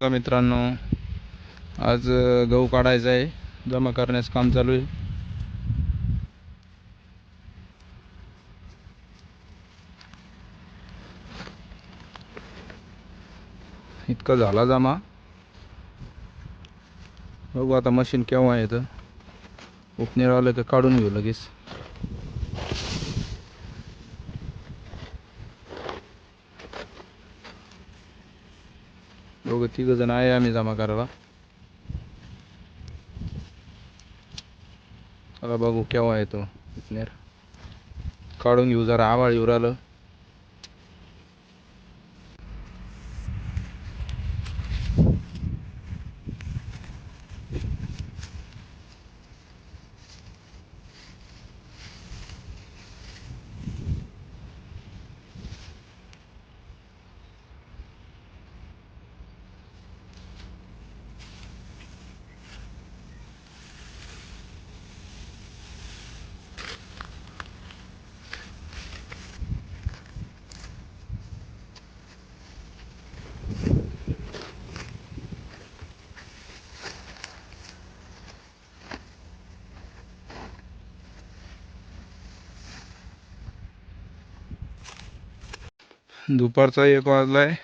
बघा मित्रांनो? आज गहू काढायचा आहे. जमा करण्याचं काम चालू आहे. इतका झाला जमा. बघू आता मशीन केव्हा येतं. उपनेर आलं तर काढून घेऊ लगेच. दोघं तिघ जण आहे आम्ही जमा करायला. बघू केव्हा येतो. काढून घेऊ जरा आवाळ येऊ राहिलं. दुपारचा एक वाजला आहे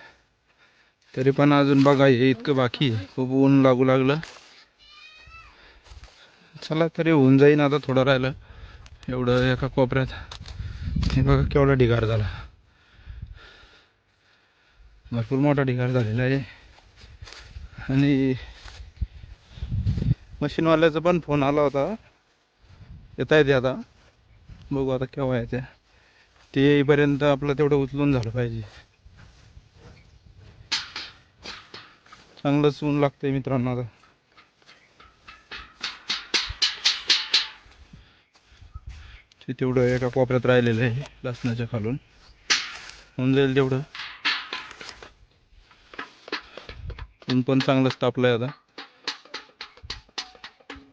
तरी पण अजून बघा हे इतकं बाकी आहे. खूप ऊन लागू लागलं. चला तरी होऊन जाईन आता थोडं राहिलं. एवढं एका कोपऱ्यात. हे बघा केवढा ढिगार झाला. भरपूर मोठा ढिगार झालेला आहे. आणि मशीनवाल्याचा पण फोन आला होता. येता येते आता. बघू आता केव्हा येते ते येईपर्यंत आपलं तेवढं उचलून झालं पाहिजे. चांगलंच ऊन लागतंय मित्रांनो आता. ते तेवढं एका कोपऱ्यात राहिलेलं आहे लसणाच्या खालून. होऊन जाईल तेवढं. ऊन पण चांगलंच तापलंय आता.